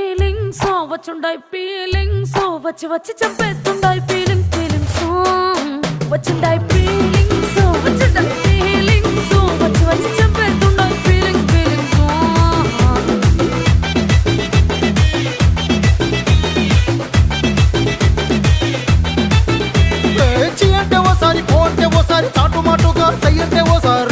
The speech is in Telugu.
ఫీలింగ్స్ వచ్చుండాయి ఫీలింగ్స్ వచ్చి వచ్చి చంపేస్తుండాయి ఫీలింగ్స్ ఫీలింగ్స్ వచ్చిండాయి ఫీలింగ్స్ వచ్చిండాయి ఫీలింగ్స్ వచ్చి వచ్చి చంపేస్తుండాయి ఫీలింగ్స్ ఫీలింగ్స్ అంటే ఓసారి కోర్టే ఓసారి చాటు మాటుగా అంటే ఓసారి